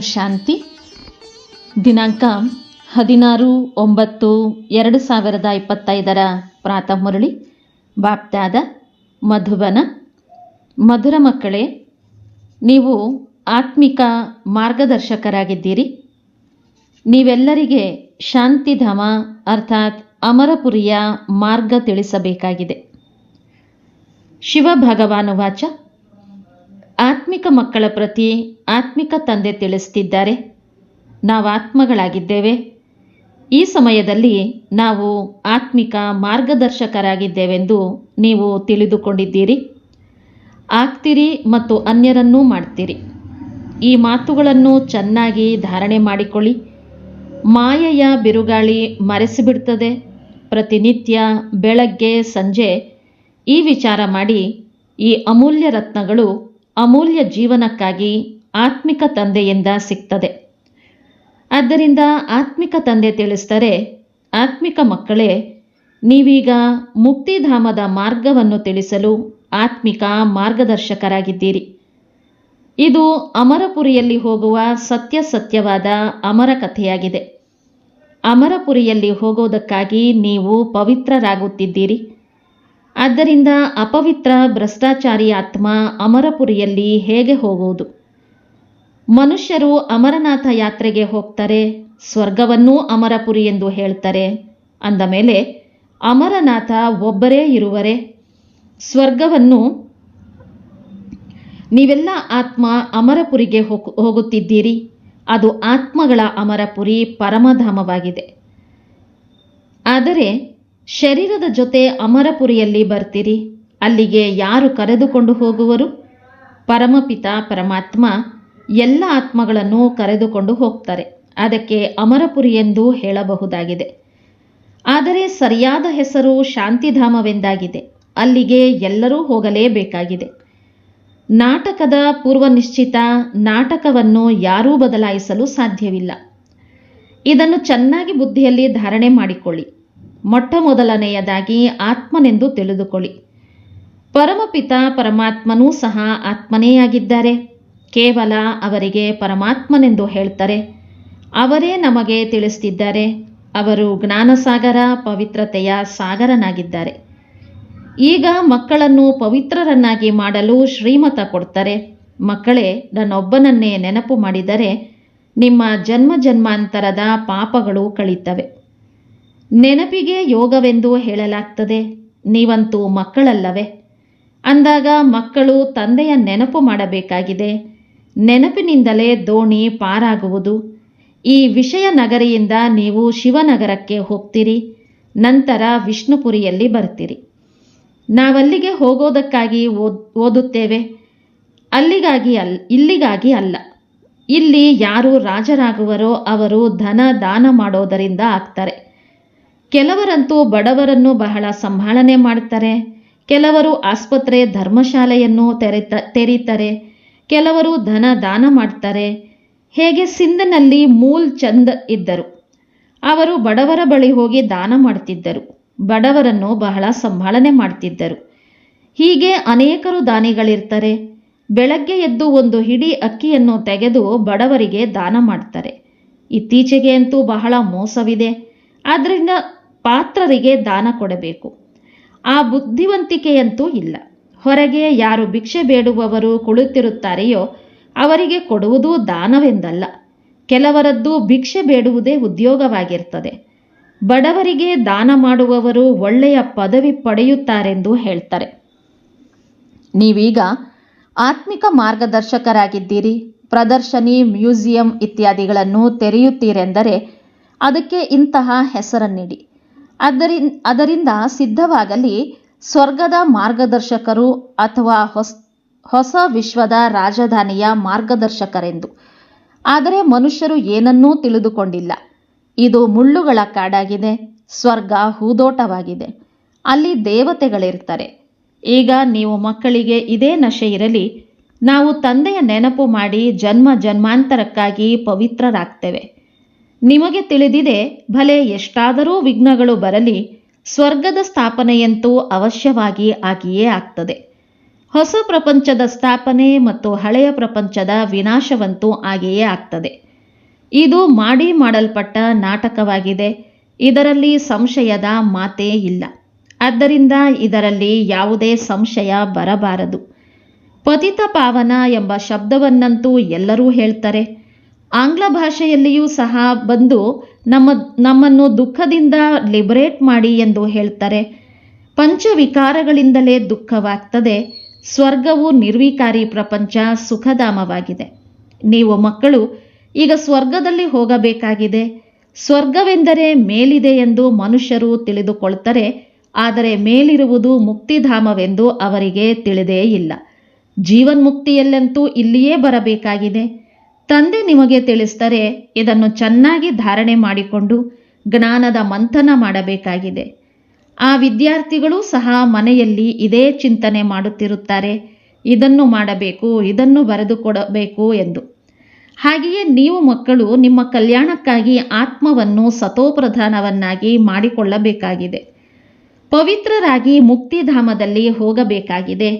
ಶಾಂತಿ. ದಿನಾಂಕ ಹದಿನಾರು ಒಂಬತ್ತು ಎರಡು ಸಾವಿರದ ಇಪ್ಪತ್ತೈದರ ಪ್ರಾತಃ ಮುರಳಿ. ಬಾಪ್ತಾದ ಮಧುಬನ. ಮಧುರ ಮಕ್ಕಳೇ, ನೀವು ಆತ್ಮಿಕ ಮಾರ್ಗದರ್ಶಕರಾಗಿದ್ದೀರಿ. ನೀವೆಲ್ಲರಿಗೆ ಶಾಂತಿಧಾಮ ಅರ್ಥಾತ್ ಅಮರಪುರಿಯ ಮಾರ್ಗ ತಿಳಿಸಬೇಕಾಗಿದೆ. ಶಿವ ಭಗವಾನು ವಾಚ ಆತ್ಮಿಕ ಮಕ್ಕಳ ಪ್ರತಿ ಆತ್ಮಿಕ ತಂದೆ ತಿಳಿಸ್ತಿದ್ದಾರೆ. ನಾವು ಆತ್ಮಗಳಾಗಿದ್ದೇವೆ. ಈ ಸಮಯದಲ್ಲಿ ನಾವು ಆತ್ಮಿಕ ಮಾರ್ಗದರ್ಶಕರಾಗಿದ್ದೇವೆಂದು ನೀವು ತಿಳಿದುಕೊಂಡಿದ್ದೀರಿ. ಆಗ್ತೀರಿ ಮತ್ತು ಅನ್ಯರನ್ನೂ ಮಾಡ್ತೀರಿ. ಈ ಮಾತುಗಳನ್ನು ಚೆನ್ನಾಗಿ ಧಾರಣೆ ಮಾಡಿಕೊಳ್ಳಿ. ಮಾಯೆಯ ಬಿರುಗಾಳಿ ಮರೆಸಿಬಿಡ್ತದೆ. ಪ್ರತಿನಿತ್ಯ ಬೆಳಗ್ಗೆ ಸಂಜೆ ಈ ವಿಚಾರ ಮಾಡಿ ಈ ಅಮೂಲ್ಯ ರತ್ನಗಳು ಅಮೂಲ್ಯ ಜೀವನಕ್ಕಾಗಿ ಆತ್ಮಿಕ ತಂದೆಯಿಂದ ಸಿಗ್ತದೆ. ಆದ್ದರಿಂದ ಆತ್ಮಿಕ ತಂದೆ ತಿಳಿಸ್ತಾರೆ ಆತ್ಮಿಕ ಮಕ್ಕಳೇ, ನೀವೀಗ ಮುಕ್ತಿಧಾಮದ ಮಾರ್ಗವನ್ನು ತಿಳಿಸಲು ಆತ್ಮಿಕ ಮಾರ್ಗದರ್ಶಕರಾಗಿದ್ದೀರಿ. ಇದು ಅಮರಪುರಿಯಲ್ಲಿ ಹೋಗುವ ಸತ್ಯ ಸತ್ಯವಾದ ಅಮರ ಕಥೆಯಾಗಿದೆ. ಅಮರಪುರಿಯಲ್ಲಿ ಹೋಗೋದಕ್ಕಾಗಿ ನೀವು ಪವಿತ್ರರಾಗುತ್ತಿದ್ದೀರಿ. ಆದ್ದರಿಂದ ಅಪವಿತ್ರ ಭ್ರಷ್ಟಾಚಾರಿ ಆತ್ಮ ಅಮರಪುರಿಯಲ್ಲಿ ಹೇಗೆ ಹೋಗುವುದು? ಮನುಷ್ಯರು ಅಮರನಾಥ ಯಾತ್ರೆಗೆ ಹೋಗ್ತಾರೆ, ಸ್ವರ್ಗವನ್ನೂ ಅಮರಪುರಿ ಎಂದು ಹೇಳ್ತಾರೆ. ಅಂದ ಮೇಲೆ, ಅಮರನಾಥ ಒಬ್ಬರೇ ಇರುವರೆ? ಸ್ವರ್ಗವನ್ನು ನೀವೆಲ್ಲ ಆತ್ಮ ಅಮರಪುರಿಗೆ ಹೋಗ್- ಹೋಗುತ್ತಿದ್ದೀರಿ. ಅದು ಆತ್ಮಗಳ ಅಮರಪುರಿ ಪರಮಧಾಮವಾಗಿದೆ. ಆದರೆ ಶರೀರದ ಜೊತೆ ಅಮರಪುರಿಯಲ್ಲಿ ಬರ್ತೀರಿ. ಅಲ್ಲಿಗೆ ಯಾರು ಕರೆದುಕೊಂಡು ಹೋಗುವರು? ಪರಮಪಿತ, ಪರಮಾತ್ಮ ಎಲ್ಲ ಆತ್ಮಗಳನ್ನು ಕರೆದುಕೊಂಡು ಹೋಗ್ತಾರೆ. ಅದಕ್ಕೆ ಅಮರಪುರಿ ಎಂದು ಹೇಳಬಹುದಾಗಿದೆ. ಆದರೆ ಸರಿಯಾದ ಹೆಸರು ಶಾಂತಿಧಾಮವೆಂದಾಗಿದೆ. ಅಲ್ಲಿಗೆ ಎಲ್ಲರೂ ಹೋಗಲೇಬೇಕಾಗಿದೆ. ನಾಟಕದ ಪೂರ್ವ ನಿಶ್ಚಿತ ನಾಟಕವನ್ನು ಯಾರೂ ಬದಲಾಯಿಸಲು ಸಾಧ್ಯವಿಲ್ಲ. ಇದನ್ನು ಚೆನ್ನಾಗಿ ಬುದ್ಧಿಯಲ್ಲಿ ಧಾರಣೆ ಮಾಡಿಕೊಳ್ಳಿ. ಮೊಟ್ಟ ಮೊದಲನೆಯದಾಗಿ ಆತ್ಮನೆಂದು ತಿಳಿದುಕೊಳ್ಳಿ. ಪರಮಪಿತ ಪರಮಾತ್ಮನೂ ಸಹ ಆತ್ಮನೇ ಆಗಿದ್ದಾರೆ. ಕೇವಲ ಅವರಿಗೆ ಪರಮಾತ್ಮನೆಂದು ಹೇಳ್ತಾರೆ. ಅವರೇ ನಮಗೆ ತಿಳಿಸ್ತಿದ್ದಾರೆ. ಅವರು ಜ್ಞಾನಸಾಗರ, ಪವಿತ್ರತೆಯ ಸಾಗರನಾಗಿದ್ದಾರೆ. ಈಗ ಮಕ್ಕಳನ್ನು ಪವಿತ್ರರನ್ನಾಗಿ ಮಾಡಲು ಶ್ರೀಮತ ಕೊಡ್ತಾರೆ. ಮಕ್ಕಳೇ, ನನ್ನೊಬ್ಬನನ್ನೇ ನೆನಪು ಮಾಡಿದರೆ ನಿಮ್ಮ ಜನ್ಮ ಜನ್ಮಾಂತರದ ಪಾಪಗಳು ಕಳೀತವೆ. ನೆನಪಿಗೆ ಯೋಗವೆಂದು ಹೇಳಲಾಗ್ತದೆ. ನೀವಂತೂ ಮಕ್ಕಳಲ್ಲವೇ? ಅಂದಾಗ ಮಕ್ಕಳು ತಂದೆಯ ನೆನಪು ಮಾಡಬೇಕಾಗಿದೆ. ನೆನಪಿನಿಂದಲೇ ದೋಣಿ ಪಾರಾಗುವುದು. ಈ ವಿಷಯ ನಗರಿಯಿಂದ ನೀವು ಶಿವನಗರಕ್ಕೆ ಹೋಗ್ತೀರಿ. ನಂತರ ವಿಷ್ಣುಪುರಿಯಲ್ಲಿ ಬರ್ತೀರಿ. ನಾವಲ್ಲಿಗೆ ಹೋಗೋದಕ್ಕಾಗಿ ಓದ್, ಓದುತ್ತೇವೆ. ಅಲ್ಲಿಗಾಗಿ ಅಲ್, ಇಲ್ಲಿಗಾಗಿ ಅಲ್ಲ. ಇಲ್ಲಿ ಯಾರು ರಾಜರಾಗುವರೋ ಅವರು ಧನ ದಾನ ಮಾಡೋದರಿಂದ ಆಗ್ತಾರೆ. ಕೆಲವರಂತೂ ಬಡವರನ್ನು ಬಹಳ ಸಂಭಾಳನೆ ಮಾಡ್ತಾರೆ ಕೆಲವರು ಆಸ್ಪತ್ರೆ, ಧರ್ಮಶಾಲೆಯನ್ನು ತೆರೆತ, ತೆರೀತಾರೆ. ಕೆಲವರು ಧನ ದಾನ ಮಾಡ್ತಾರೆ ಹೇಗೆ ಸಿಂಧನಲ್ಲಿ ಮೂಲ್ ಚಂದ್ ಇದ್ದರು. ಅವರು ಬಡವರ ಬಳಿ ಹೋಗಿ ದಾನ ಮಾಡ್ತಿದ್ದರು ಬಡವರನ್ನು ಬಹಳ ಸಂಭಾಳನೆ ಮಾಡ್ತಿದ್ದರು ಹೀಗೆ ಅನೇಕರು ದಾನಿಗಳಿರ್ತಾರೆ. ಬೆಳಗ್ಗೆ ಎದ್ದು ಒಂದು ಹಿಡಿ ಅಕ್ಕಿಯನ್ನು ತೆಗೆದು ಬಡವರಿಗೆ ದಾನ ಮಾಡ್ತಾರೆ ಇತ್ತೀಚೆಗೆ ಅಂತೂ ಬಹಳ ಮೋಸವಿದೆ. ಆದ್ದರಿಂದ ಪಾತ್ರರಿಗೆ ದಾನ ಕೊಡಬೇಕು. ಆ ಬುದ್ಧಿವಂತಿಕೆಯಂತೂ ಇಲ್ಲ. ಹೊರಗೆ ಯಾರು ಭಿಕ್ಷೆ ಬೇಡುವವರು ಕುಳಿತಿರುತ್ತಾರೆಯೋ ಅವರಿಗೆ ಕೊಡುವುದು ದಾನವೆಂದಲ್ಲ. ಕೆಲವರದ್ದು ಭಿಕ್ಷೆ ಬೇಡುವುದೇ ಉದ್ಯೋಗವಾಗಿರ್ತದೆ. ಬಡವರಿಗೆ ದಾನ ಮಾಡುವವರು ಒಳ್ಳೆಯ ಪದವಿ ಪಡೆಯುತ್ತಾರೆಂದು ಹೇಳ್ತಾರೆ. ನೀವೀಗ ಆತ್ಮಿಕ ಮಾರ್ಗದರ್ಶಕರಾಗಿದ್ದೀರಿ. ಪ್ರದರ್ಶನಿ, ಮ್ಯೂಸಿಯಂ ಇತ್ಯಾದಿಗಳನ್ನು ತೆರೆಯುತ್ತೀರೆಂದರೆ ಅದಕ್ಕೆ ಇಂತಹ ಹೆಸರನ್ನಿಡಿ. ಅದರಿ, ಅದರಿಂದ ಸಿದ್ಧವಾಗಲಿ ಸ್ವರ್ಗದ ಮಾರ್ಗದರ್ಶಕರು ಅಥವಾ ಹೊಸ ಹೊಸ ವಿಶ್ವದ ರಾಜಧಾನಿಯ ಮಾರ್ಗದರ್ಶಕರೆಂದು. ಆದರೆ ಮನುಷ್ಯರು ಏನನ್ನೂ ತಿಳಿದುಕೊಂಡಿಲ್ಲ. ಇದು ಮುಳ್ಳುಗಳ ಕಾಡಾಗಿದೆ, ಸ್ವರ್ಗ ಹೂದೋಟವಾಗಿದೆ. ಅಲ್ಲಿ ದೇವತೆಗಳಿರ್ತಾರೆ. ಈಗ ನೀವು ಮಕ್ಕಳಿಗೆ ಇದೇ ನಶೆ ಇರಲಿ, ನಾವು ತಂದೆಯ ನೆನಪು ಮಾಡಿ ಜನ್ಮ ಜನ್ಮಾಂತರಕ್ಕಾಗಿ ಪವಿತ್ರರಾಗ್ತೇವೆ. ನಿಮಗೆ ತಿಳಿದಿದೆ, ಭಲೆ ಎಷ್ಟಾದರೂ ವಿಘ್ನಗಳು ಬರಲಿ, ಸ್ವರ್ಗದ ಸ್ಥಾಪನೆಯಂತೂ ಅವಶ್ಯವಾಗಿ ಆಗಿಯೇ ಆಗ್ತದೆ. ಹೊಸ ಪ್ರಪಂಚದ ಸ್ಥಾಪನೆ ಮತ್ತು ಹಳೆಯ ಪ್ರಪಂಚದ ವಿನಾಶವಂತೂ ಆಗಿಯೇ ಆಗ್ತದೆ. ಇದು ಮಾಡಿ ಮಾಡಲ್ಪಟ್ಟ ನಾಟಕವಾಗಿದೆ, ಇದರಲ್ಲಿ ಸಂಶಯದ ಮಾತೇ ಇಲ್ಲ. ಆದ್ದರಿಂದ ಇದರಲ್ಲಿ ಯಾವುದೇ ಸಂಶಯ ಬರಬಾರದು. ಪತಿತ ಪಾವನ ಎಂಬ ಶಬ್ದವನ್ನಂತೂ ಎಲ್ಲರೂ ಹೇಳ್ತಾರೆ. ಆಂಗ್ಲ ಭಾಷೆಯಲ್ಲಿಯೂ ಸಹ ಬಂದು ನಮ್ಮ, ನಮ್ಮನ್ನು ದುಃಖದಿಂದ ಲಿಬರೇಟ್ ಮಾಡಿ ಎಂದು ಹೇಳ್ತಾರೆ. ಪಂಚವಿಕಾರಗಳಿಂದಲೇ ದುಃಖವಾಗ್ತದೆ. ಸ್ವರ್ಗವು ನಿರ್ವಿಕಾರಿ ಪ್ರಪಂಚ ಸುಖಧಾಮವಾಗಿದೆ. ನೀವು ಮಕ್ಕಳು, ಈಗ ಸ್ವರ್ಗದಲ್ಲಿ ಹೋಗಬೇಕಾಗಿದೆ. ಸ್ವರ್ಗವೆಂದರೆ ಮೇಲಿದೆ ಎಂದು ಮನುಷ್ಯರು ತಿಳಿದುಕೊಳ್ತಾರೆ. ಆದರೆ ಮೇಲಿರುವುದು ಮುಕ್ತಿಧಾಮವೆಂದು ಅವರಿಗೆ ತಿಳಿದೇ ಇಲ್ಲ. ಜೀವನ್ಮುಕ್ತಿಯಲ್ಲಂತೂ ಇಲ್ಲಿಯೇ ಬರಬೇಕಾಗಿದೆ. ತಂದೆ ನಿಮಗೆ ತಿಳಿಸ್ತಾರೆ ಇದನ್ನು ಚೆನ್ನಾಗಿ ಧಾರಣೆ ಮಾಡಿಕೊಂಡು ಜ್ಞಾನದ ಮಂಥನ ಮಾಡಬೇಕಾಗಿದೆ. ಆ ವಿದ್ಯಾರ್ಥಿಗಳು ಸಹ ಮನೆಯಲ್ಲಿ ಇದೇ ಚಿಂತನೆ ಮಾಡುತ್ತಿರುತ್ತಾರೆ. ಇದನ್ನು ಮಾಡಬೇಕು, ಇದನ್ನು ಬರೆದುಕೊಡಬೇಕು ಎಂದು. ಹಾಗೆಯೇ ನೀವು ಮಕ್ಕಳು ನಿಮ್ಮ ಕಲ್ಯಾಣಕ್ಕಾಗಿ ಆತ್ಮವನ್ನು ಸತೋಪ್ರಧಾನವನ್ನಾಗಿ ಮಾಡಿಕೊಳ್ಳಬೇಕಾಗಿದೆ. ಪವಿತ್ರರಾಗಿ ಮುಕ್ತಿಧಾಮದಲ್ಲಿ ಹೋಗಬೇಕಾಗಿದೆ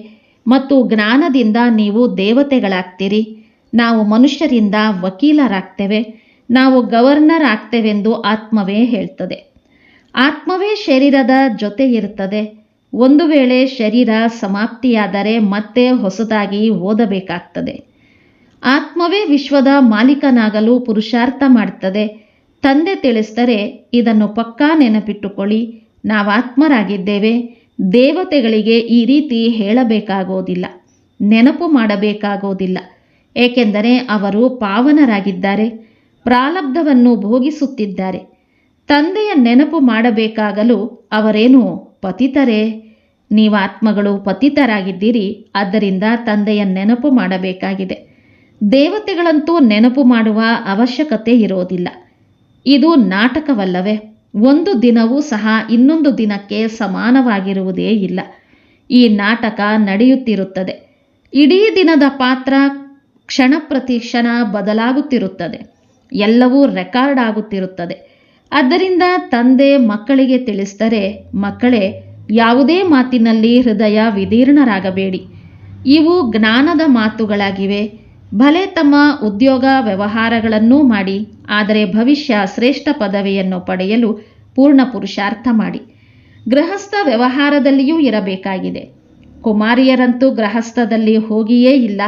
ಮತ್ತು ಜ್ಞಾನದಿಂದ ನೀವು ದೇವತೆಗಳಾಗ್ತೀರಿ. ನಾವು ಮನುಷ್ಯರಿಂದ ವಕೀಲರಾಗ್ತೇವೆ, ನಾವು ಗವರ್ನರ್ ಆಗ್ತೇವೆಂದು ಆತ್ಮವೇ ಹೇಳ್ತದೆ. ಆತ್ಮವೇ ಶರೀರದ ಜೊತೆ ಇರುತ್ತದೆ ಒಂದು ವೇಳೆ ಶರೀರ ಸಮಾಪ್ತಿಯಾದರೆ ಮತ್ತೆ ಹೊಸದಾಗಿ ಓದಬೇಕಾಗ್ತದೆ. ಆತ್ಮವೇ ವಿಶ್ವದ ಮಾಲೀಕನಾಗಲು ಪುರುಷಾರ್ಥ ಮಾಡ್ತದೆ. ತಂದೆ ತಿಳಿಸಿದರೆ ಇದನ್ನು ಪಕ್ಕಾ ನೆನಪಿಟ್ಟುಕೊಳ್ಳಿ. ನಾವು ಆತ್ಮರಾಗಿದ್ದೇವೆ. ದೇವತೆಗಳಿಗೆ ಈ ರೀತಿ ಹೇಳಬೇಕಾಗೋದಿಲ್ಲ. ನೆನಪು ಮಾಡಬೇಕಾಗೋದಿಲ್ಲ. ಏಕೆಂದರೆ ಅವರು ಪಾವನರಾಗಿದ್ದಾರೆ, ಪ್ರಾಲಬ್ಧವನ್ನು ಭೋಗಿಸುತ್ತಿದ್ದಾರೆ. ತಂದೆಯ ನೆನಪು ಮಾಡಬೇಕಾಗಲು ಅವರೇನು ಪತಿತರೇ? ನೀವು ಆತ್ಮಗಳು ಪತಿತರಾಗಿದ್ದೀರಿ, ಆದ್ದರಿಂದ ತಂದೆಯ ನೆನಪು ಮಾಡಬೇಕಾಗಿದೆ. ದೇವತೆಗಳಂತೂ ನೆನಪು ಮಾಡುವ ಅವಶ್ಯಕತೆ ಇರೋದಿಲ್ಲ ಇದು ನಾಟಕವಲ್ಲವೇ? ಒಂದು ದಿನವೂ ಸಹ ಇನ್ನೊಂದು ದಿನಕ್ಕೆ ಸಮಾನವಾಗಿರುವುದೇ ಇಲ್ಲ. ಈ ನಾಟಕ ನಡೆಯುತ್ತಿರುತ್ತದೆ. ಇಡೀ ದಿನದ ಪಾತ್ರ ಕ್ಷಣ ಪ್ರತಿ ಕ್ಷಣ ಬದಲಾಗುತ್ತಿರುತ್ತದೆ. ಎಲ್ಲವೂ ರೆಕಾರ್ಡ್ ಆಗುತ್ತಿರುತ್ತದೆ. ಆದ್ದರಿಂದ ತಂದೆ ಮಕ್ಕಳಿಗೆ ತಿಳಿಸಿದರೆ, ಮಕ್ಕಳೇ, ಯಾವುದೇ ಮಾತಿನಲ್ಲಿ ಹೃದಯ ವಿದೀರ್ಣರಾಗಬೇಡಿ. ಇವು ಜ್ಞಾನದ ಮಾತುಗಳಾಗಿವೆ. ಭಲೆ ತಮ್ಮ ಉದ್ಯೋಗ ವ್ಯವಹಾರಗಳನ್ನೂ ಮಾಡಿ, ಆದರೆ ಭವಿಷ್ಯ ಶ್ರೇಷ್ಠ ಪದವಿಯನ್ನು ಪಡೆಯಲು ಪೂರ್ಣ ಪುರುಷಾರ್ಥ ಮಾಡಿ. ಗೃಹಸ್ಥ ವ್ಯವಹಾರದಲ್ಲಿಯೂ ಇರಬೇಕಾಗಿದೆ. ಕುಮಾರಿಯರಂತೂ ಗೃಹಸ್ಥದಲ್ಲಿ ಹೋಗಿಯೇ ಇಲ್ಲ.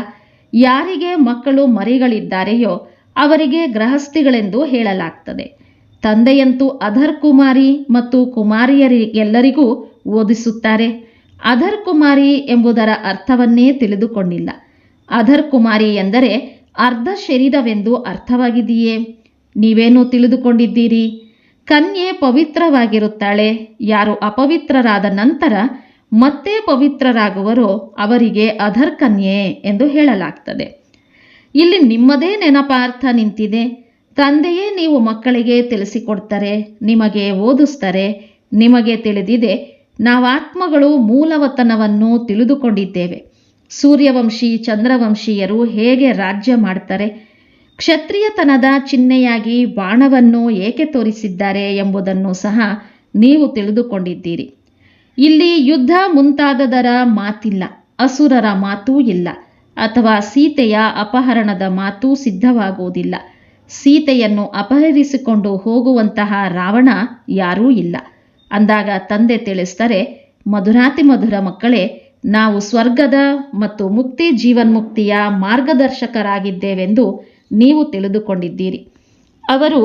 ಯಾರಿಗೆ ಮಕ್ಕಳು ಮರಿಗಳಿದ್ದಾರೆಯೋ ಅವರಿಗೆ ಗೃಹಸ್ಥಿಗಳೆಂದು ಹೇಳಲಾಗ್ತದೆ. ತಂದೆಯಂತೂ ಅಧರ್ ಕುಮಾರಿ ಮತ್ತು ಕುಮಾರಿಯರಿಗೆಲ್ಲರಿಗೂ ಓದಿಸುತ್ತಾರೆ. ಅಧರ್ ಕುಮಾರಿ ಎಂಬುದರ ಅರ್ಥವನ್ನೇ ತಿಳಿದುಕೊಂಡಿಲ್ಲ. ಅಧರ್ ಕುಮಾರಿ ಎಂದರೆ ಅರ್ಧ ಶರೀರವೆಂದು ಅರ್ಥವಾಗಿದೆಯೇ? ನೀವೇನು ತಿಳಿದುಕೊಂಡಿದ್ದೀರಿ? ಕನ್ಯೆ ಪವಿತ್ರವಾಗಿರುತ್ತಾಳೆ. ಯಾರು ಅಪವಿತ್ರರಾದ ನಂತರ ಮತ್ತೆ ಪವಿತ್ರರಾಗುವರು ಅವರಿಗೆ ಅಧರ್ಕನ್ಯೆ ಎಂದು ಹೇಳಲಾಗ್ತದೆ. ಇಲ್ಲಿ ನಿಮ್ಮದೇ ನೆನಪಾರ್ಥ ನಿಂತಿದೆ. ತಂದೆಯೇ ನೀವು ಮಕ್ಕಳಿಗೆ ತಿಳಿಸಿಕೊಡ್ತಾರೆ, ನಿಮಗೆ ಓದಿಸ್ತಾರೆ, ನಿಮಗೆ ತಿಳಿದಿದೆ ನಾವು ಆತ್ಮಗಳು ಮೂಲವತನವನ್ನು ತಿಳಿದುಕೊಂಡಿದ್ದೇವೆ. ಸೂರ್ಯವಂಶಿ, ಚಂದ್ರವಂಶೀಯರು ಹೇಗೆ ರಾಜ್ಯ ಮಾಡ್ತಾರೆ, ಕ್ಷತ್ರಿಯತನದ ಚಿಹ್ನೆಯಾಗಿ ಬಾಣವನ್ನು ಏಕೆ ತೋರಿಸಿದ್ದಾರೆ ಎಂಬುದನ್ನು ಸಹ ನೀವು ತಿಳಿದುಕೊಂಡಿದ್ದೀರಿ. ಇಲ್ಲಿ ಯುದ್ಧ ಮುಂತಾದದರ ಮಾತಿಲ್ಲ, ಅಸುರರ ಮಾತೂ ಇಲ್ಲ, ಅಥವಾ ಸೀತೆಯ ಅಪಹರಣದ ಮಾತೂ ಸಿದ್ಧವಾಗುವುದಿಲ್ಲ. ಸೀತೆಯನ್ನು ಅಪಹರಿಸಿಕೊಂಡು ಹೋಗುವಂತಹ ರಾವಣ ಯಾರೂ ಇಲ್ಲ. ಅಂದಾಗ ತಂದೆ ತಿಳಿಸ್ತಾರೆ ಮಧುರಾತಿ ಮಧುರ ಮಕ್ಕಳೇ, ನಾವು ಸ್ವರ್ಗದ ಮತ್ತು ಮುಕ್ತಿ ಜೀವನ್ಮುಕ್ತಿಯ ಮಾರ್ಗದರ್ಶಕರಾಗಿದ್ದೇವೆಂದು ನೀವು ತಿಳಿದುಕೊಂಡಿದ್ದೀರಿ. ಅವರು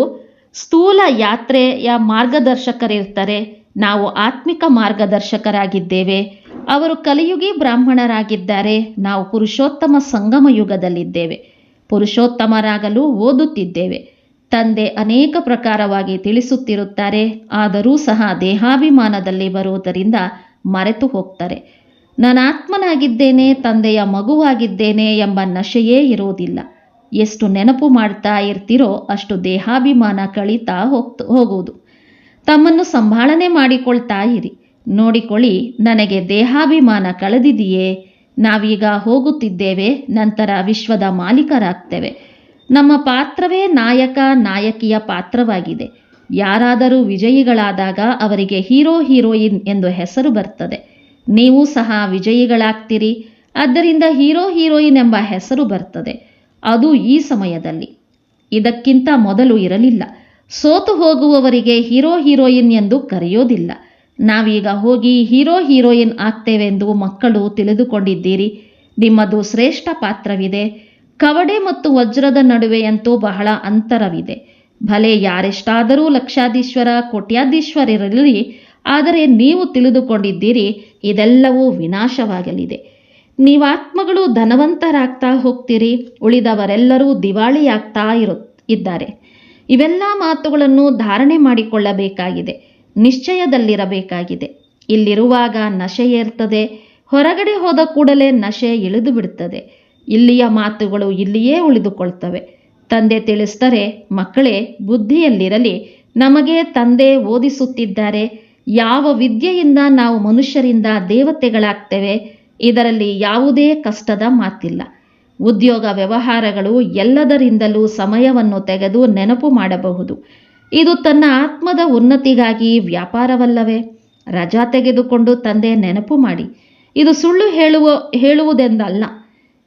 ಸ್ಥೂಲ ಯಾತ್ರೆಯ ಮಾರ್ಗದರ್ಶಕರಿರ್ತಾರೆ. ನಾವು ಆತ್ಮಿಕ ಮಾರ್ಗದರ್ಶಕರಾಗಿದ್ದೇವೆ. ಅವರು ಕಲಿಯುಗಿ ಬ್ರಾಹ್ಮಣರಾಗಿದ್ದಾರೆ. ನಾವು ಪುರುಷೋತ್ತಮ ಸಂಗಮ ಯುಗದಲ್ಲಿದ್ದೇವೆ. ಪುರುಷೋತ್ತಮರಾಗಲು ಓದುತ್ತಿದ್ದೇವೆ. ತಂದೆ ಅನೇಕ ಪ್ರಕಾರವಾಗಿ ತಿಳಿಸುತ್ತಿರುತ್ತಾರೆ. ಆದರೂ ಸಹ ದೇಹಾಭಿಮಾನದಲ್ಲಿ ಬರುವುದರಿಂದ ಮರೆತು ಹೋಗ್ತಾರೆ. ನಾನು ಆತ್ಮನಾಗಿದ್ದೇನೆ ತಂದೆಯ ಮಗುವಾಗಿದ್ದೇನೆ ಎಂಬ ನಶೆಯೇ ಇರುವುದಿಲ್ಲ. ಎಷ್ಟು ನೆನಪು ಮಾಡ್ತಾ ಇರ್ತಿರೋ ಅಷ್ಟು ದೇಹಾಭಿಮಾನ ಕಳೀತಾ ಹೋಗ್ತ, ಹೋಗುವುದು. ತಮ್ಮನ್ನು ಸಂಭಾಳನೆ ಮಾಡಿಕೊಳ್ತಾ ಇರಿ. ನೋಡಿಕೊಳ್ಳಿ, ನನಗೆ ದೇಹಾಭಿಮಾನ ಕಳೆದಿದೆಯೇ? ನಾವೀಗ ಹೋಗುತ್ತಿದ್ದೇವೆ, ನಂತರ ವಿಶ್ವದ ಮಾಲೀಕರಾಗ್ತೇವೆ. ನಮ್ಮ ಪಾತ್ರವೇ ನಾಯಕ, ನಾಯಕಿಯ ಪಾತ್ರವಾಗಿದೆ. ಯಾರಾದರೂ ವಿಜಯಿಗಳಾದಾಗ ಅವರಿಗೆ ಹೀರೋ, ಹೀರೋಯಿನ್ ಎಂದು ಹೆಸರು ಬರ್ತದೆ. ನೀವು ಸಹ ವಿಜಯಿಗಳಾಗ್ತೀರಿ. ಆದ್ದರಿಂದ ಹೀರೋ, ಹೀರೋಯಿನ್ ಎಂಬ ಹೆಸರು ಬರ್ತದೆ. ಅದು ಈ ಸಮಯದಲ್ಲಿ. ಇದಕ್ಕಿಂತ ಮೊದಲು ಇರಲಿಲ್ಲ. ಸೋತು ಹೋಗುವವರಿಗೆ ಹೀರೋ ಹೀರೋಯಿನ್ ಎಂದು ಕರೆಯೋದಿಲ್ಲ. ನಾವೀಗ ಹೋಗಿ ಹೀರೋ ಹೀರೋಯಿನ್ ಆಗ್ತೇವೆಂದು ಮಕ್ಕಳು ತಿಳಿದುಕೊಂಡಿದ್ದೀರಿ. ನಿಮ್ಮದು ಶ್ರೇಷ್ಠ ಪಾತ್ರವಿದೆ. ಕವಡೆ ಮತ್ತು ವಜ್ರದ ನಡುವೆಯಂತೂ ಬಹಳ ಅಂತರವಿದೆ. ಭಲೆ ಯಾರೆಷ್ಟಾದರೂ ಲಕ್ಷಾಧೀಶ್ವರ, ಕೋಟ್ಯಾಧೀಶ್ವರರಿರಲಿ, ಆದರೆ ನೀವು ತಿಳಿದುಕೊಂಡಿದ್ದೀರಿ, ಇದೆಲ್ಲವೂ ವಿನಾಶವಾಗಲಿದೆ. ನೀವಾತ್ಮಗಳು ಧನವಂತರಾಗ್ತಾ ಹೋಗ್ತೀರಿ, ಉಳಿದವರೆಲ್ಲರೂ ದಿವಾಳಿಯಾಗ್ತಾ ಇರು, ಇದ್ದಾರೆ. ಇವೆಲ್ಲ ಮಾತುಗಳನ್ನು ಧಾರಣೆ ಮಾಡಿಕೊಳ್ಳಬೇಕಾಗಿದೆ, ನಿಶ್ಚಯದಲ್ಲಿರಬೇಕಾಗಿದೆ. ಇಲ್ಲಿರುವಾಗ ನಶೆ ಏರ್ತದೆ, ಹೊರಗಡೆ ಹೋದ ಕೂಡಲೇ ನಶೆ ಇಳಿದು ಬಿಡುತ್ತದೆ ಇಲ್ಲಿಯ ಮಾತುಗಳು ಇಲ್ಲಿಯೇ ಉಳಿದುಕೊಳ್ತವೆ. ತಂದೆ ತಿಳಿಸ್ತಾರೆ ಮಕ್ಕಳೇ, ಬುದ್ಧಿಯಲ್ಲಿರಲಿ, ನಮಗೆ ತಂದೆ ಓದಿಸುತ್ತಿದ್ದಾರೆ, ಯಾವ ವಿದ್ಯೆಯಿಂದ ನಾವು ಮನುಷ್ಯರಿಂದ ದೇವತೆಗಳಾಗ್ತೇವೆ, ಇದರಲ್ಲಿ ಯಾವುದೇ ಕಷ್ಟದ ಮಾತಿಲ್ಲ. ಉದ್ಯೋಗ ವ್ಯವಹಾರಗಳು ಎಲ್ಲದರಿಂದಲೂ ಸಮಯವನ್ನು ತೆಗೆದು ನೆನಪು ಮಾಡಬಹುದು. ಇದು ತನ್ನ ಆತ್ಮದ ಉನ್ನತಿಗಾಗಿ ವ್ಯಾಪಾರವಲ್ಲವೇ? ರಜಾ ತೆಗೆದುಕೊಂಡು ತಂದೆ ನೆನಪು ಮಾಡಿ. ಇದು ಸುಳ್ಳು ಹೇಳುವ, ಹೇಳುವುದೆಂದಲ್ಲ.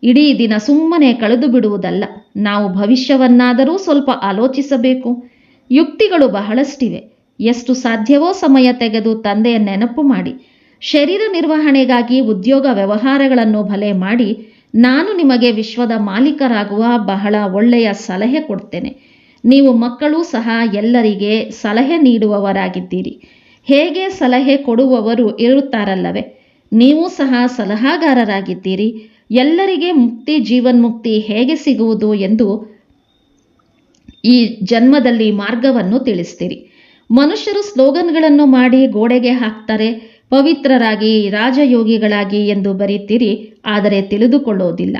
ಇಡೀ ದಿನ ಸುಮ್ಮನೆ ಕಳೆದು ಬಿಡುವುದಲ್ಲ. ನಾವು ಭವಿಷ್ಯವನ್ನಾದರೂ ಸ್ವಲ್ಪ ಆಲೋಚಿಸಬೇಕು. ಯುಕ್ತಿಗಳು ಬಹಳಷ್ಟಿವೆ. ಎಷ್ಟು ಸಾಧ್ಯವೋ ಸಮಯ ತೆಗೆದು ತಂದೆಯ ನೆನಪು ಮಾಡಿ. ಶರೀರ ನಿರ್ವಹಣೆಗಾಗಿ ಉದ್ಯೋಗ ವ್ಯವಹಾರಗಳನ್ನು ಭಲೆ ಮಾಡಿ ನಾನು ನಿಮಗೆ ವಿಶ್ವದ ಮಾಲೀಕರಾಗುವ ಬಹಳ ಒಳ್ಳೆಯ ಸಲಹೆ ಕೊಡ್ತೇನೆ. ನೀವು ಮಕ್ಕಳು ಸಹ ಎಲ್ಲರಿಗೆ ಸಲಹೆ ನೀಡುವವರಾಗಿದ್ದೀರಿ. ಹೇಗೆ ಸಲಹೆ ಕೊಡುವವರು ಇರುತ್ತಾರಲ್ಲವೇ? ನೀವು ಸಹ ಸಲಹಾಗಾರರಾಗಿದ್ದೀರಿ. ಎಲ್ಲರಿಗೆ ಮುಕ್ತಿ, ಜೀವನ್ಮುಕ್ತಿ ಹೇಗೆ ಸಿಗುವುದು ಎಂದು ಈ ಜನ್ಮದಲ್ಲಿ ಮಾರ್ಗವನ್ನು ತಿಳಿಸ್ತೀರಿ. ಮನುಷ್ಯರು ಸ್ಲೋಗನ್ಗಳನ್ನು ಮಾಡಿ ಗೋಡೆಗೆ ಹಾಕ್ತಾರೆ. ಪವಿತ್ರರಾಗಿ, ರಾಜಯೋಗಿಗಳಾಗಿ ಎಂದು ಬರೀತೀರಿ ಆದರೆ ತಿಳಿದುಕೊಳ್ಳೋದಿಲ್ಲ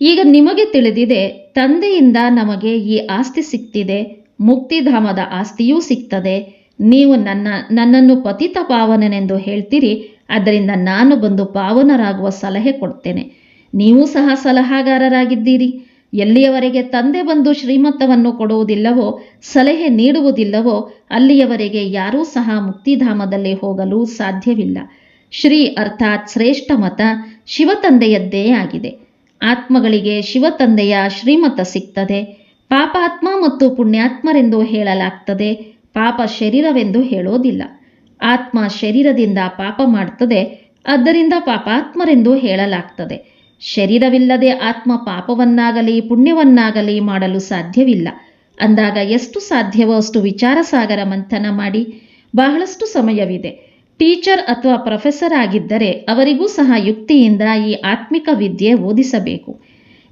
ಈಗ ನಿಮಗೆ ತಿಳಿದಿದೆ, ತಂದೆಯಿಂದ ನಮಗೆ ಈ ಆಸ್ತಿ ಸಿಕ್ತಿದೆ, ಮುಕ್ತಿಧಾಮದ ಆಸ್ತಿಯೂ ಸಿಗ್ತದೆ ನೀವು ನನ್ನ, ನನ್ನನ್ನು ಪತಿತ ಪಾವನನೆಂದು ಹೇಳ್ತೀರಿ ಅದರಿಂದ ನಾನು ಬಂದು ಪಾವನರಾಗುವ ಸಲಹೆ ಕೊಡ್ತೇನೆ. ನೀವು ಸಹ ಸಲಹಾಗಾರರಾಗಿದ್ದೀರಿ. ಎಲ್ಲಿಯವರೆಗೆ ತಂದೆ ಬಂದು ಶ್ರೀಮಂತವನ್ನು ಕೊಡುವುದಿಲ್ಲವೋ, ಸಲಹೆ ನೀಡುವುದಿಲ್ಲವೋ, ಅಲ್ಲಿಯವರೆಗೆ ಯಾರೂ ಸಹ ಮುಕ್ತಿಧಾಮದಲ್ಲಿ ಹೋಗಲು ಸಾಧ್ಯವಿಲ್ಲ. ಶ್ರೀ ಅರ್ಥಾತ್ ಶ್ರೇಷ್ಠ ಮತ ಶಿವತಂದೆಯದ್ದೇ ಆಗಿದೆ. ಆತ್ಮಗಳಿಗೆ ಶಿವತಂದೆಯ ಶ್ರೀಮತ ಸಿಗ್ತದೆ. ಪಾಪಾತ್ಮ ಮತ್ತು ಪುಣ್ಯಾತ್ಮರೆಂದು ಹೇಳಲಾಗ್ತದೆ. ಪಾಪ ಶರೀರವೆಂದು ಹೇಳೋದಿಲ್ಲ. ಆತ್ಮ ಶರೀರದಿಂದ ಪಾಪ ಮಾಡ್ತದೆ. ಆದ್ದರಿಂದ ಪಾಪಾತ್ಮರೆಂದು ಹೇಳಲಾಗ್ತದೆ. ಶರೀರವಿಲ್ಲದೆ ಆತ್ಮ ಪಾಪವನ್ನಾಗಲಿ, ಪುಣ್ಯವನ್ನಾಗಲಿ ಮಾಡಲು ಸಾಧ್ಯವಿಲ್ಲ. ಅಂದಾಗ ಎಷ್ಟು ಸಾಧ್ಯವೋ ಅಷ್ಟು ವಿಚಾರ ಸಾಗರ ಮಂಥನ ಮಾಡಿ ಬಹಳಷ್ಟು ಸಮಯವಿದೆ. ಟೀಚರ್ ಅಥವಾ ಪ್ರೊಫೆಸರ್ ಆಗಿದ್ದರೆ ಅವರಿಗೂ ಸಹ ಯುಕ್ತಿಯಿಂದ ಈ ಆತ್ಮಿಕ ವಿದ್ಯೆ ಓದಿಸಬೇಕು.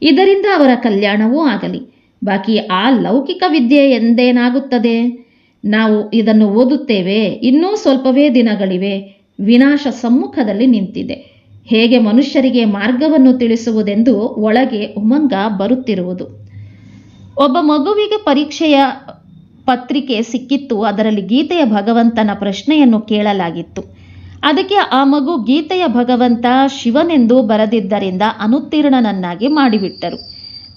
ಇದರಿಂದ ಅವರ ಕಲ್ಯಾಣವೂ ಆಗಲಿ. ಬಾಕಿ ಆ ಲೌಕಿಕ ವಿದ್ಯೆ ಎಂದೇನಾಗುತ್ತದೆ? ನಾವು ಇದನ್ನು ಓದುತ್ತೇವೆ. ಇನ್ನೂ ಸ್ವಲ್ಪವೇ ದಿನಗಳಿವೆ. ವಿನಾಶ ಸಮ್ಮುಖದಲ್ಲಿ ನಿಂತಿದೆ. ಹೇಗೆ ಮನುಷ್ಯರಿಗೆ ಮಾರ್ಗವನ್ನು ತಿಳಿಸುವುದೆಂದು ಒಳಗೆ ಉಮಂಗ ಬರುತ್ತಿರುವುದು. ಒಬ್ಬ ಮಗುವಿಗೆ ಪರೀಕ್ಷೆಯ ಪತ್ರಿಕೆ ಸಿಕ್ಕಿತ್ತು. ಅದರಲ್ಲಿ ಗೀತೆಯ ಭಗವಂತನ ಪ್ರಶ್ನೆಯನ್ನು ಕೇಳಲಾಗಿತ್ತು. ಅದಕ್ಕೆ ಆ ಮಗು ಗೀತೆಯ ಭಗವಂತ ಶಿವನೆಂದು ಬರೆದಿದ್ದರಿಂದ ಅನುತ್ತೀರ್ಣನನ್ನಾಗಿ ಮಾಡಿಬಿಟ್ಟರು.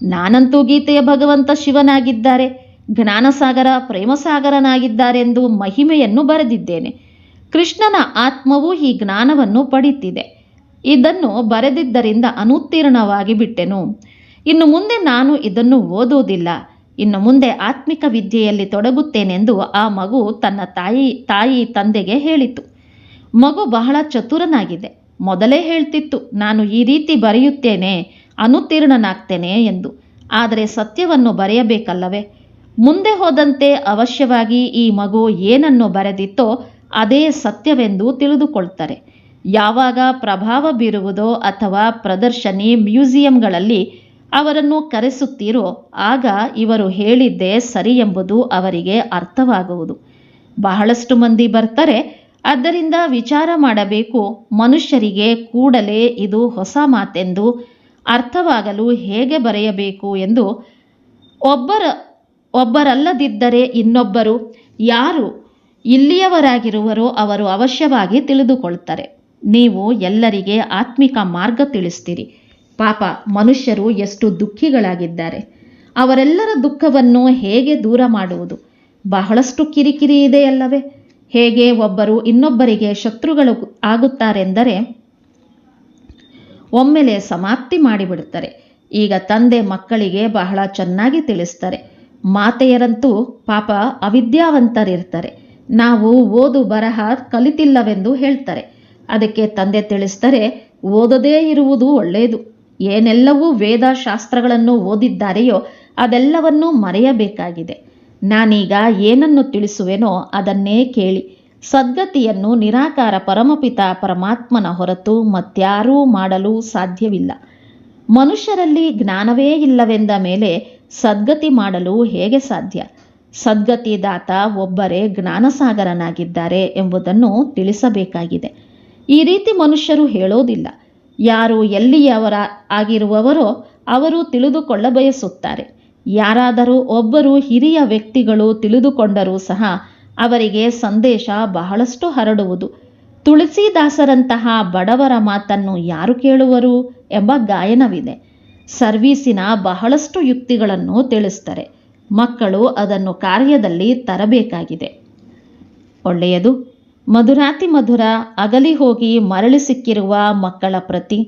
ನಾನಂತೂ ಗೀತೆಯ ಭಗವಂತ ಶಿವನಾಗಿದ್ದಾರೆ. ಜ್ಞಾನಸಾಗರ, ಪ್ರೇಮಸಾಗರನಾಗಿದ್ದಾರೆಂದು ಮಹಿಮೆಯನ್ನು ಬರೆದಿದ್ದೇನೆ. ಕೃಷ್ಣನ ಆತ್ಮವು ಈ ಜ್ಞಾನವನ್ನು ಪಡೀತಿದೆ. ಇದನ್ನು ಬರೆದಿದ್ದರಿಂದ ಅನುತ್ತೀರ್ಣವಾಗಿ ಬಿಟ್ಟೆನು. ಇನ್ನು ಮುಂದೆ ನಾನು ಇದನ್ನು ಓದುವುದಿಲ್ಲ. ಇನ್ನು ಮುಂದೆ ಆತ್ಮಿಕ ವಿದ್ಯೆಯಲ್ಲಿ ತೊಡಗುತ್ತೇನೆಂದು ಆ ಮಗು ತನ್ನ ತಾಯಿ ತಾಯಿ ತಂದೆಗೆ ಹೇಳಿತು. ಮಗು ಬಹಳ ಚತುರನಾಗಿದೆ. ಮೊದಲೇ ಹೇಳ್ತಿತ್ತು, ನಾನು ಈ ರೀತಿ ಬರೆಯುತ್ತೇನೆ, ಅನುತ್ತೀರ್ಣನಾಗ್ತೇನೆ ಎಂದು. ಆದರೆ ಸತ್ಯವನ್ನು ಬರೆಯಬೇಕಲ್ಲವೇ? ಮುಂದೆ ಹೋದಂತೆ ಅವಶ್ಯವಾಗಿ ಈ ಮಗು ಏನನ್ನು ಬರೆದಿತ್ತೋ ಅದೇ ಸತ್ಯವೆಂದು ತಿಳಿದುಕೊಳ್ತಾರೆ. ಯಾವಾಗ ಪ್ರಭಾವ ಬೀರುವುದೋ ಅಥವಾ ಪ್ರದರ್ಶನಿ ಮ್ಯೂಸಿಯಂಗಳಲ್ಲಿ ಅವರನ್ನು ಕರೆಸುತ್ತೀರೋ ಆಗ ಇವರು ಹೇಳಿದ್ದೇ ಸರಿ ಎಂಬುದು ಅವರಿಗೆ ಅರ್ಥವಾಗುವುದು. ಬಹಳಷ್ಟು ಮಂದಿ ಬರ್ತಾರೆ, ಆದ್ದರಿಂದ ವಿಚಾರ ಮಾಡಬೇಕು, ಮನುಷ್ಯರಿಗೆ ಕೂಡಲೇ ಇದು ಹೊಸ ಮಾತೆಂದು ಅರ್ಥವಾಗಲು ಹೇಗೆ ಬರೆಯಬೇಕು ಎಂದು ಒಬ್ಬರ, ಒಬ್ಬರಲ್ಲದಿದ್ದರೆ ಇನ್ನೊಬ್ಬರು ಯಾರು, ಇಲ್ಲಿಯವರಾಗಿರುವರೋ ಅವರು ಅವಶ್ಯವಾಗಿ ತಿಳಿದುಕೊಳ್ತಾರೆ. ನೀವು ಎಲ್ಲರಿಗೆ ಆತ್ಮಿಕ ಮಾರ್ಗ ತಿಳಿಸ್ತೀರಿ. ಪಾಪ ಮನುಷ್ಯರು ಎಷ್ಟು ದುಃಖಿಗಳಾಗಿದ್ದಾರೆ. ಅವರೆಲ್ಲರ ದುಃಖವನ್ನು ಹೇಗೆ ದೂರ ಮಾಡುವುದು. ಬಹಳಷ್ಟು ಕಿರಿಕಿರಿ ಇದೆಯಲ್ಲವೇ ಹೇಗೆ ಒಬ್ಬರು ಇನ್ನೊಬ್ಬರಿಗೆ ಶತ್ರುಗಳು ಆಗುತ್ತಾರೆಂದರೆ, ಒಮ್ಮೆಲೆ ಸಮಾಪ್ತಿ ಮಾಡಿಬಿಡುತ್ತಾರೆ. ಈಗ ತಂದೆ ಮಕ್ಕಳಿಗೆ ಬಹಳ ಚೆನ್ನಾಗಿ ತಿಳಿಸ್ತಾರೆ. ಮಾತೆಯರಂತೂ ಪಾಪ ಅವಿದ್ಯಾವಂತರಿರ್ತಾರೆ. ನಾವು ಓದು ಬರಹ ಕಲಿತಿಲ್ಲವೆಂದು ಹೇಳ್ತಾರೆ. ಅದಕ್ಕೆ ತಂದೆ ತಿಳಿಸ್ತಾರೆ ಓದದೇ ಇರುವುದು ಒಳ್ಳೆಯದು. ಏನೆಲ್ಲವೂ ವೇದ ಶಾಸ್ತ್ರಗಳನ್ನು ಓದಿದ್ದಾರೆಯೋ ಅದೆಲ್ಲವನ್ನೂ ಮರೆಯಬೇಕಾಗಿದೆ. ನಾನೀಗ ಏನನ್ನು ತಿಳಿಸುವೆನೋ ಅದನ್ನೇ ಕೇಳಿ. ಸದ್ಗತಿಯನ್ನು ನಿರಾಕಾರ ಪರಮಪಿತ ಪರಮಾತ್ಮನ ಹೊರತು ಮತ್ಯಾರೂ ಮಾಡಲು ಸಾಧ್ಯವಿಲ್ಲ. ಮನುಷ್ಯರಲ್ಲಿ ಜ್ಞಾನವೇ ಇಲ್ಲವೆಂದ ಮೇಲೆ ಸದ್ಗತಿ ಮಾಡಲು ಹೇಗೆ ಸಾಧ್ಯ? ಸದ್ಗತಿದಾತ ಒಬ್ಬರೇ ಜ್ಞಾನಸಾಗರನಾಗಿದ್ದಾರೆ ಎಂಬುದನ್ನು ತಿಳಿಸಬೇಕಾಗಿದೆ. ಈ ರೀತಿ ಮನುಷ್ಯರು ಹೇಳೋದಿಲ್ಲ. ಯಾರು ಎಲ್ಲಿಯವರ ಆಗಿರುವವರೋ ಅವರು ತಿಳಿದುಕೊಳ್ಳ ಬಯಸುತ್ತಾರೆ ಯಾರಾದರೂ ಒಬ್ಬರು ಹಿರಿಯ ವ್ಯಕ್ತಿಗಳು ತಿಳಿದುಕೊಂಡರೂ ಸಹ ಅವರಿಗೆ ಸಂದೇಶ ಬಹಳಷ್ಟು ಹರಡುವುದು. ತುಳಸಿದಾಸರಂತಹ ಬಡವರ ಮಾತನ್ನು ಯಾರು ಕೇಳುವರು ಎಂಬ ಗಾಯನವಿದೆ. ಸರ್ವೀಸಿನ ಬಹಳಷ್ಟು ಯುಕ್ತಿಗಳನ್ನು ತಿಳಿಸ್ತಾರೆ. ಮಕ್ಕಳು ಅದನ್ನು ಕಾರ್ಯದಲ್ಲಿ ತರಬೇಕಾಗಿದೆ. ಒಳ್ಳೆಯದು. ಮಧುರಾತಿ ಮಧುರ ಅಗಲಿ ಹೋಗಿ ಮರಳಿ ಸಿಕ್ಕಿರುವ ಮಕ್ಕಳ ಪ್ರತಿ,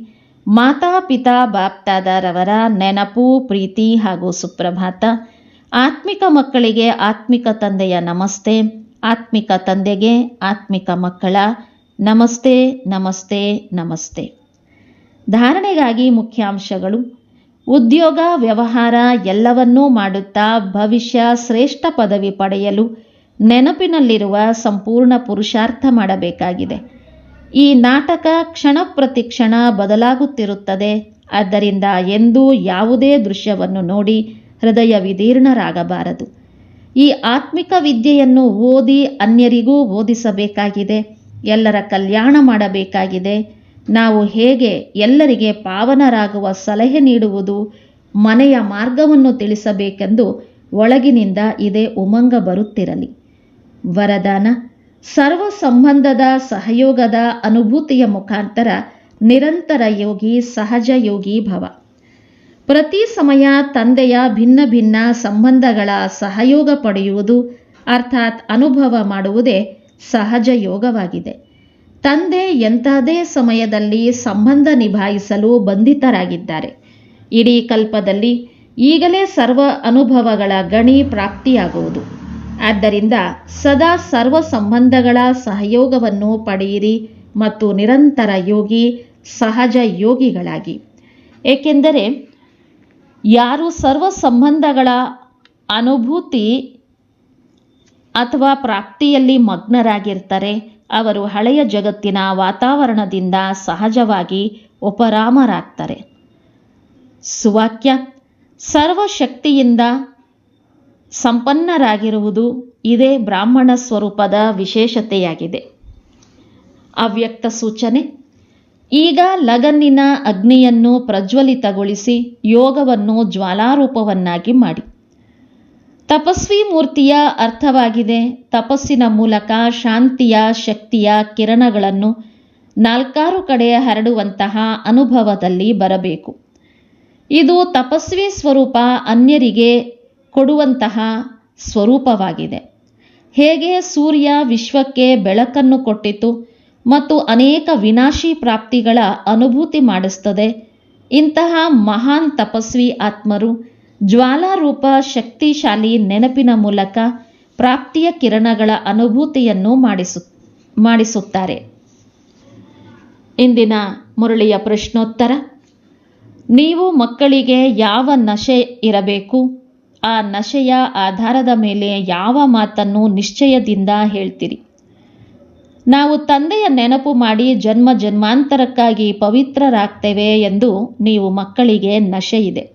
ಮಾತಾ ಪಿತಾ ಬಾಪ್ತಾದರವರ ನೆನಪು, ಪ್ರೀತಿ ಹಾಗೂ ಸುಪ್ರಭಾತ. ಆತ್ಮಿಕ ಮಕ್ಕಳಿಗೆ ಆತ್ಮಿಕ ತಂದೆಯ ನಮಸ್ತೆ, ಆತ್ಮಿಕ ತಂದೆಗೆ ಆತ್ಮಿಕ ಮಕ್ಕಳ ನಮಸ್ತೆ ನಮಸ್ತೆ ನಮಸ್ತೆ. ಧಾರಣೆಗಾಗಿ ಮುಖ್ಯಾಂಶಗಳು. ಉದ್ಯೋಗ, ವ್ಯವಹಾರ ಎಲ್ಲವನ್ನೂ ಮಾಡುತ್ತಾ ಭವಿಷ್ಯ ಶ್ರೇಷ್ಠ ಪದವಿ ಪಡೆಯಲು ನೆನಪಿನಲ್ಲಿರುವ ಸಂಪೂರ್ಣ ಪುರುಷಾರ್ಥ ಮಾಡಬೇಕಾಗಿದೆ. ಈ ನಾಟಕ ಕ್ಷಣ ಪ್ರತಿಕ್ಷಣ ಬದಲಾಗುತ್ತಿರುತ್ತದೆ. ಆದ್ದರಿಂದ ಎಂದೂ ಯಾವುದೇ ದೃಶ್ಯವನ್ನು ನೋಡಿ ಹೃದಯ ವಿದೀರ್ಣರಾಗಬಾರದು. ಈ ಆತ್ಮಿಕ ವಿದ್ಯೆಯನ್ನು ಓದಿ ಅನ್ಯರಿಗೂ ಓದಿಸಬೇಕಾಗಿದೆ ಎಲ್ಲರ ಕಲ್ಯಾಣ ಮಾಡಬೇಕಾಗಿದೆ. ನಾವು ಹೇಗೆ ಎಲ್ಲರಿಗೆ ಪಾವನರಾಗುವ ಸಲಹೆ ನೀಡುವುದು ಮನೆಯ ಮಾರ್ಗವನ್ನು ತಿಳಿಸಬೇಕೆಂದು ಒಳಗಿನಿಂದ ಇದೇ ಉಮಂಗ ಬರುತ್ತಿರಲಿ. ವರದಾನ. ಸರ್ವ ಸಂಬಂಧದ ಸಹಯೋಗದ ಅನುಭೂತಿಯ ಮುಖಾಂತರ ನಿರಂತರ ಯೋಗಿ, ಸಹಜ ಯೋಗಿ ಭವ. ಪ್ರತಿ ಸಮಯ ತಂದೆಯ ಭಿನ್ನ ಭಿನ್ನ ಸಂಬಂಧಗಳ ಸಹಯೋಗ ಪಡೆಯುವುದು, ಅರ್ಥಾತ್ ಅನುಭವ ಮಾಡುವುದೇ ಸಹಜ ಯೋಗವಾಗಿದೆ. ತಂದೆ ಎಂತಾದೇ ಸಮಯದಲ್ಲಿ ಸಂಬಂಧ ನಿಭಾಯಿಸಲು ಬಂಧಿತರಾಗಿದ್ದಾರೆ. ಇಡೀ ಕಲ್ಪದಲ್ಲಿ ಈಗಲೇ ಸರ್ವ ಅನುಭವಗಳ ಗಣಿ ಪ್ರಾಪ್ತಿಯಾಗುವುದು. ಆದ್ದರಿಂದ ಸದಾ ಸರ್ವ ಸಂಬಂಧಗಳ ಸಹಯೋಗವನ್ನು ಪಡೆಯಿರಿ ಮತ್ತು ನಿರಂತರ ಯೋಗಿ, ಸಹಜ ಯೋಗಿಗಳಾಗಿ. ಏಕೆಂದರೆ ಯಾರು ಸರ್ವ ಸಂಬಂಧಗಳ ಅನುಭೂತಿ ಅಥವಾ ಪ್ರಾಪ್ತಿಯಲ್ಲಿ ಮಗ್ನರಾಗಿರ್ತಾರೆ, ಅವರು ಹಳೆಯ ಜಗತ್ತಿನ ವಾತಾವರಣದಿಂದ ಸಹಜವಾಗಿ ಉಪರಾಮರಾಗ್ತಾರೆ. ಸುವಾಕ್ಯ, ಸರ್ವಶಕ್ತಿಯಿಂದ ಸಂಪನ್ನರಾಗಿರುವುದು ಇದೇ ಬ್ರಾಹ್ಮಣ ಸ್ವರೂಪದ ವಿಶೇಷತೆಯಾಗಿದೆ. ಅವ್ಯಕ್ತ ಸೂಚನೆ, ಈಗ ಲಗನ್ನಿನ ಅಗ್ನಿಯನ್ನು ಪ್ರಜ್ವಲಿತಗೊಳಿಸಿ ಯೋಗವನ್ನು ಜ್ವಾಲಾರೂಪವನ್ನಾಗಿ ಮಾಡಿ. ತಪಸ್ವಿ ಮೂರ್ತಿಯ ಅರ್ಥವಾಗಿದೆ ತಪಸ್ಸಿನ ಮೂಲಕ ಶಾಂತಿಯ ಶಕ್ತಿಯ ಕಿರಣಗಳನ್ನು ನಾಲ್ಕಾರು ಕಡೆ ಹರಡುವಂತಹ ಅನುಭವದಲ್ಲಿ ಬರಬೇಕು. ಇದು ತಪಸ್ವಿ ಸ್ವರೂಪ ಅನ್ಯರಿಗೆ ಕೊಡುವಂತಹ ಸ್ವರೂಪವಾಗಿದೆ. ಹೇಗೆ ಸೂರ್ಯ ವಿಶ್ವಕ್ಕೆ ಬೆಳಕನ್ನು ಕೊಟ್ಟಿತು ಮತ್ತು ಅನೇಕ ವಿನಾಶಿ ಪ್ರಾಪ್ತಿಗಳ ಅನುಭೂತಿ ಮಾಡಿಸ್ತದೆ, ಇಂತಹ ಮಹಾನ್ ತಪಸ್ವಿ ಆತ್ಮರು ಜ್ವಾಲಾರೂಪ ಶಕ್ತಿಶಾಲಿ ನೆನಪಿನ ಮೂಲಕ ಪ್ರಾಪ್ತಿಯ ಕಿರಣಗಳ ಅನುಭೂತಿಯನ್ನು ಮಾಡಿಸು, ಮಾಡಿಸುತ್ತಾರೆ. ಇಂದಿನ ಮುರಳಿಯ ಪ್ರಶ್ನೋತ್ತರ, ನೀವು ಮಕ್ಕಳಿಗೆ ಯಾವ ನಶೆ ಇರಬೇಕು? ಆ ನಶೆಯ ಆಧಾರದ ಮೇಲೆ ಯಾವ ಮಾತನ್ನು ನಿಶ್ಚಯದಿಂದ ಹೇಳ್ತೀರಿ? ನಾವು ತಂದೆಯ ನೆನಪು ಮಾಡಿ ಜನ್ಮ ಜನ್ಮಾಂತರಕ್ಕಾಗಿ ಪವಿತ್ರರಾಗ್ತೇವೆ ಎಂದು ನೀವು ಮಕ್ಕಳಿಗೆ ನಶೆ ಇದೆ.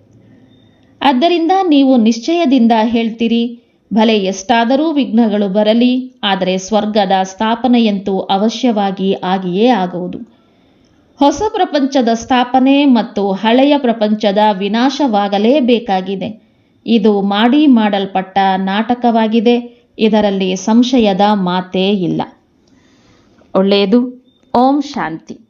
ಆದ್ದರಿಂದ ನೀವು ನಿಶ್ಚಯದಿಂದ ಹೇಳ್ತೀರಿ, ಭಲೆ ಎಷ್ಟಾದರೂ ವಿಘ್ನಗಳು ಬರಲಿ, ಆದರೆ ಸ್ವರ್ಗದ ಸ್ಥಾಪನೆಯಂತೂ ಅವಶ್ಯವಾಗಿ ಆಗಿಯೇ ಆಗುವುದು. ಹೊಸ ಪ್ರಪಂಚದ ಸ್ಥಾಪನೆ ಮತ್ತು ಹಳೆಯ ಪ್ರಪಂಚದ ವಿನಾಶವಾಗಲೇಬೇಕಾಗಿದೆ ಇದು ಮಾಡಿ ಮಾಡಲ್ಪಟ್ಟ ನಾಟಕವಾಗಿದೆ. ಇದರಲ್ಲಿ ಸಂಶಯದ ಮಾತೇ ಇಲ್ಲ. ಒಳ್ಳೆಯದು. ಓಂ ಶಾಂತಿ.